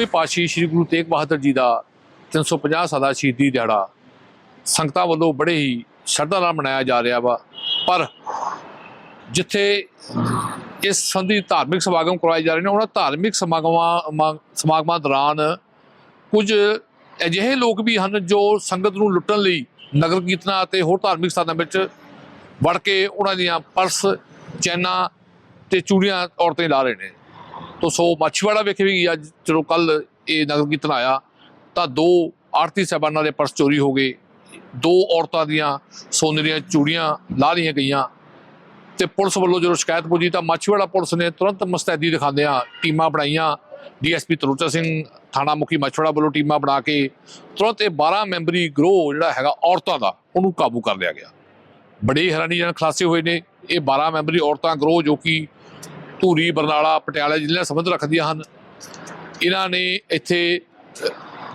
ਨੌਵੇਂ ਪਾਤਸ਼ਾਹੀ ਸ੍ਰੀ ਗੁਰੂ ਤੇਗ ਬਹਾਦਰ ਜੀ ਦਾ 350 ਸਾਲਾ ਸ਼ਹੀਦੀ ਦਿਹਾੜਾ ਸੰਗਤਾਂ ਵੱਲੋਂ ਬੜੇ ਹੀ ਸ਼ਰਧਾ ਨਾਲ ਮਨਾਇਆ ਜਾ ਰਿਹਾ ਵਾ। ਪਰ ਜਿੱਥੇ ਇਸ ਸੰਬੰਧੀ ਧਾਰਮਿਕ ਸਮਾਗਮ ਕਰਵਾਏ ਜਾ ਰਹੇ ਨੇ, ਉਹਨਾਂ ਧਾਰਮਿਕ ਸਮਾਗਮਾਂ ਸਮਾਗਮਾਂ ਦੌਰਾਨ ਕੁਝ ਅਜਿਹੇ ਲੋਕ ਵੀ ਹਨ ਜੋ ਸੰਗਤ ਨੂੰ ਲੁੱਟਣ ਲਈ ਨਗਰ ਕੀਰਤਨਾਂ ਅਤੇ ਹੋਰ ਧਾਰਮਿਕ ਸਥਾਨਾਂ ਵਿੱਚ ਵੜ ਕੇ ਉਹਨਾਂ ਦੀਆਂ ਪਰਸ, ਚੈਨਾਂ ਤੇ ਚੂੜੀਆਂ ਔਰਤਾਂ ਲਾ ਰਹੇ ਨੇ। ਤੋ ਸੋ ਮੱਛੀਵਾੜਾ ਵਿਖੇ ਵੀ ਅੱਜ ਜਦੋਂ ਕੱਲ ਇਹ ਨਗਰ ਕੀਰਤਨ ਆਇਆ, ਤਾਂ ਦੋ ਆਰਤੀ ਸਾਹਿਬਾਨਾਂ ਦੇ ਪਰਸ ਚੋਰੀ ਹੋ ਗਏ। ਦੋ ਔਰਤਾਂ ਦੀਆਂ ਸੋਨੇ ਦੀਆਂ ਚੂੜੀਆਂ ਲਾਹ ਲਈਆਂ ਗਈਆਂ ਤੇ ਪੁਲਿਸ ਵੱਲੋਂ ਜਦੋਂ ਸ਼ਿਕਾਇਤ ਪੁੱਜੀ ਤਾਂ ਮਾਛੀਵਾੜਾ ਪੁਲਿਸ ਨੇ ਤੁਰੰਤ ਮੁਸਤੈਦੀ ਦਿਖਾਉਂਦਿਆਂ ਟੀਮਾਂ ਬਣਾਈਆਂ। ਡੀਐਸਪੀ ਤਰੋਚਾ ਸਿੰਘ ਥਾਣਾ ਮੁਖੀ ਮਾਛੀਵਾੜਾ ਵੱਲੋਂ ਟੀਮਾਂ ਬਣਾ ਕੇ ਤੁਰੰਤ ਇਹ 12 ਮੈਂਬਰੀ ਗਰੋਹ ਜਿਹੜਾ ਹੈਗਾ ਔਰਤਾਂ ਦਾ, ਉਹਨੂੰ ਕਾਬੂ ਕਰ ਲਿਆ ਗਿਆ। ਬੜੇ ਹੈਰਾਨੀਜਨਕ ਖੁਲਾਸੇ ਹੋਏ ਨੇ। ਇਹ 12 ਮੈਂਬਰੀ ਔਰਤਾਂ ਗਰੋਹ ਜੋ ਕਿ ਧੂਰੀ, ਬਰਨਾਲਾ, ਪਟਿਆਲਾ ਜ਼ਿਲ੍ਹੇ ਨਾਲ ਸੰਬੰਧ ਰੱਖਦੀਆਂ ਹਨ, ਇਹਨਾਂ ਨੇ ਇੱਥੇ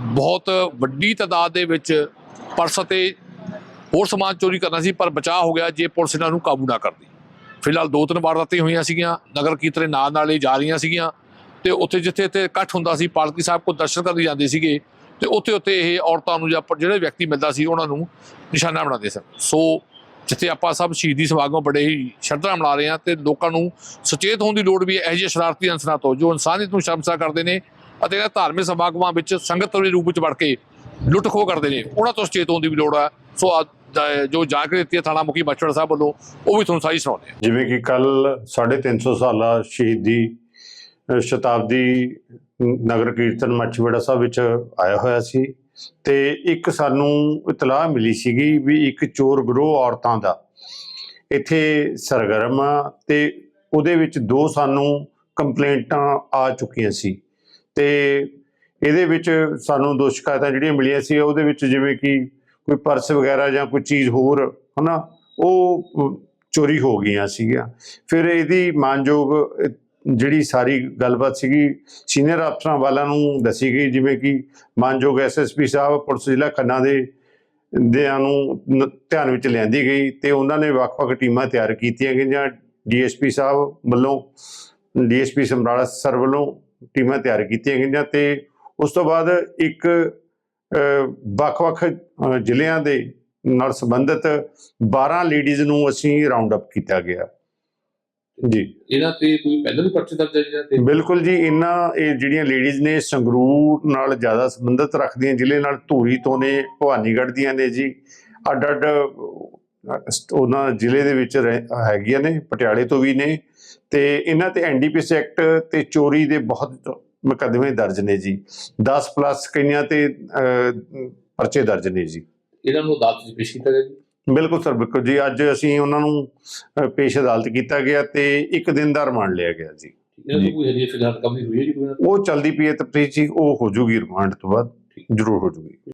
ਬਹੁਤ ਵੱਡੀ ਤਾਦਾਦ ਦੇ ਵਿੱਚ ਪਰਸ ਅਤੇ ਹੋਰ ਸਮਾਨ ਚੋਰੀ ਕਰਨਾ ਸੀ, ਪਰ ਬਚਾਅ ਹੋ ਗਿਆ ਜੇ ਪੁਲਿਸ ਇਹਨਾਂ ਨੂੰ ਕਾਬੂ ਨਾ ਕਰਦੀ। ਫਿਲਹਾਲ ਦੋ ਤਿੰਨ ਵਾਰਦਾਤਾਂ ਹੋਈਆਂ ਸੀਗੀਆਂ, ਨਗਰ ਕੀਰਤਨ ਨਾਲ ਨਾਲ ਹੀ ਜਾ ਰਹੀਆਂ ਸੀਗੀਆਂ, ਤੇ ਉੱਥੇ ਜਿੱਥੇ ਇੱਥੇ ਇਕੱਠ ਹੁੰਦਾ ਸੀ, ਪਾਲਕੀ ਸਾਹਿਬ ਕੋ ਦਰਸ਼ਨ ਕਰਨ ਜਾਂਦੇ ਸੀਗੇ, ਤੇ ਉੱਥੇ ਉੱਥੇ ਇਹ ਔਰਤਾਂ ਨੂੰ ਜਾਂ ਜਿਹੜੇ ਵਿਅਕਤੀ ਮਿਲਦਾ ਸੀ, ਉਹਨਾਂ ਨੂੰ ਨਿਸ਼ਾਨਾ ਬਣਾਉਂਦੇ ਸਨ। ਸੋ ਜਿੱਥੇ ਆਪਾਂ ਸਭ ਸ਼ਹੀਦੀ ਸਮਾਗਮ ਬੜੇ ਹੀ ਸ਼ਰਧਾ ਮਨਾ ਰਹੇ ਹਾਂ ਤੇ ਲੋਕਾਂ ਨੂੰ ਸੁਚੇਤ ਹੋਣ ਦੀ ਲੋੜ ਵੀ ਹੈ, ਇਹੋ ਜਿਹੇ ਸ਼ਰਾਰਤੀ ਅਨਸਰਾਂ ਤੋਂ ਜੋ ਇਨਸਾਨੀਅਤ ਨੂੰ ਸ਼ਰਮਸਾ ਕਰਦੇ ਨੇ ਅਤੇ ਇਹਨਾਂ ਧਾਰਮਿਕ ਸਮਾਗਮਾਂ ਵਿੱਚ ਸੰਗਤ ਦੇ ਰੂਪ ਵਿੱਚ ਵੜ ਕੇ ਲੁੱਟ ਖੋਹ ਕਰਦੇ ਨੇ, ਉਹਨਾਂ ਤੋਂ ਸੁਚੇਤ ਹੋਣ ਦੀ ਵੀ ਲੋੜ ਹੈ। ਸੋ ਜੋ ਜਾਣਕਾਰੀ ਦਿੱਤੀ ਹੈ ਥਾਣਾ ਮੁਖੀ ਬਚੜ ਸਾਹਿਬ ਵੱਲੋਂ, ਉਹ ਵੀ ਤੁਹਾਨੂੰ ਸਾਰੀ ਸੁਣਾਉਂਦੇ ਹਾਂ। ਜਿਵੇਂ ਕਿ ਕੱਲ 350 ਸਾਲਾ ਸ਼ਹੀਦੀ ਸ਼ਤਾਬਦੀ ਨਗਰ ਕੀਰਤਨ ਮੱਛੀਵਾੜਾ ਸਾਹਿਬ ਵਿੱਚ ਆਇਆ ਹੋਇਆ ਸੀ। ਤੇ ਇੱਕ ਸਾਨੂੰ ਇਤਲਾਹ ਮਿਲੀ ਸੀਗੀ ਵੀ ਇੱਕ ਚੋਰ ਗਰੋਹ ਔਰਤਾਂ ਦਾ। ਇੱਥੇ ਸਰਗਰਮ ਆ ਤੇ ਉਹਦੇ ਵਿੱਚ ਦੋ ਸਾਨੂੰ ਕੰਪਲੇਂਟਾਂ ਆ ਚੁੱਕੀਆਂ ਸੀ ਤੇ ਇਹਦੇ ਵਿੱਚ ਸਾਨੂੰ ਦੋ ਸ਼ਿਕਾਇਤਾਂ ਜਿਹੜੀਆਂ ਮਿਲੀਆਂ ਸੀ, ਉਹਦੇ ਵਿੱਚ ਜਿਵੇਂ ਕਿ ਕੋਈ ਪਰਸ ਵਗੈਰਾ ਜਾਂ ਕੋਈ ਚੀਜ਼ ਹੋਰ, ਹਨਾ, ਉਹ ਚੋਰੀ ਹੋ ਗਈਆਂ ਸੀਗੀਆਂ। ਫਿਰ ਇਹਦੀ ਮਾਨਯੋਗ ਜਿਹੜੀ ਸਾਰੀ ਗੱਲਬਾਤ ਸੀਗੀ ਸੀਨੀਅਰ ਅਫਸਰਾਂ ਵਾਲਿਆਂ ਨੂੰ ਦੱਸੀ ਗਈ, ਜਿਵੇਂ ਕਿ ਮਾਨਯੋਗ ਐਸਐਸਪੀ ਸਾਹਿਬ, ਪੁਲਿਸ ਜ਼ਿਲ੍ਹਾ ਖੰਨਾ ਦੇ, ਦਿਆਂ ਨੂੰ ਧਿਆਨ ਵਿੱਚ ਲਿਆਂਦੀ ਗਈ ਤੇ ਉਹਨਾਂ ਨੇ ਵੱਖ-ਵੱਖ ਟੀਮਾਂ ਤਿਆਰ ਕੀਤੀਆਂ ਗਈਆਂ। ਡੀਐਸਪੀ ਸਾਹਿਬ ਵੱਲੋਂ ਡੀਐਸਪੀ ਸਮਰਾਲਾ ਸਰ ਵੱਲੋਂ ਟੀਮਾਂ ਤਿਆਰ ਕੀਤੀਆਂ ਗਈਆਂ ਤੇ ਉਸ ਤੋਂ ਬਾਅਦ ਇੱਕ ਵੱਖ-ਵੱਖ ਜ਼ਿਲ੍ਹਿਆਂ ਦੇ ਨਾਲ ਸੰਬੰਧਿਤ 12 ਲੇਡੀਜ਼ ਨੂੰ ਅਸੀਂ ਰਾਉਂਡ ਅਪ ਕੀਤਾ ਗਿਆ। ਜੀ। ਇਹਨਾਂ ਤੇ ਕੋਈ ਪਹਿਲਾਂ ਪਰਚੇ ਦਰਜ ਹੈ ਜਾਂ ਤੇ ਬਿਲਕੁਲ ਜੀ ਇਹਨਾਂ ਇਹ ਜਿਹੜੀਆਂ ਲੇਡੀਜ਼ ਨੇ ਸੰਗਰੂਰ ਨਾਲ ਜ਼ਿਆਦਾ ਸੰਬੰਧਿਤ ਰੱਖਦੀਆਂ ਜ਼ਿਲ੍ਹੇ ਨਾਲ ਧੂਰੀ ਤੋਂ ਨੇ ਭਵਾਨੀਗੜ੍ਹ ਦੀਆਂ ਨੇ ਜੀ। ਅੱਡ ਅੱਡ ਉਹਨਾਂ ਜ਼ਿਲ੍ਹੇ ਦੇ ਵਿੱਚ ਹੈਗੀਆਂ ਨੇ ਪਟਿਆਲੇ ਤੋਂ ਵੀ ਨੇ। ਤੇ ਇਹਨਾਂ ਤੇ ਐਨਡੀਪੀਐਸ ਐਕਟ ਤੇ ਚੋਰੀ ਦੇ ਬਹੁਤ ਮੁਕੱਦਮੇ ਦਰਜ ਨੇ ਜੀ। 10 ਪਲੱਸ ਕਈਆਂ ਤੇ ਪਰਚੇ ਦਰਜ ਨੇ ਜੀ। ਇਹਨਾਂ ਨੂੰ ਅਦਾਲਤ 'ਚ ਪੇਸ਼ ਕੀਤਾ ਗਿਆ ਜੀ। ਬਿਲਕੁਲ ਸਰ ਬਿਲਕੁਲ ਜੀ ਅੱਜ ਅਸੀਂ ਉਹਨਾਂ ਨੂੰ ਪੇਸ਼ ਅਦਾਲਤ ਕੀਤਾ ਗਿਆ ਤੇ ਇੱਕ ਦਿਨ ਦਾ ਰਿਮਾਂਡ ਲਿਆ ਗਿਆ ਜੀ ਇਹਨਾਂ ਜੀ। ਤੋਂ ਕੋਈ ਹਜੇ ਫਿਲਹਾਲ ਕਮੀ ਹੋਈ ਹੈ ਜੀ ਕੋਈ ਇਹਨਾਂ ਤੋਂ? ਉਹ ਚਲਦੀ ਪਈ ਹੈ ਤਫਤੀਸ਼ ਜੀ ਉਹ ਹੋ ਜੂਗੀ ਰਿਮਾਂਡ ਤੋਂ ਬਾਅਦ ਜ਼ਰੂਰ ਹੋ ਜੂਗੀ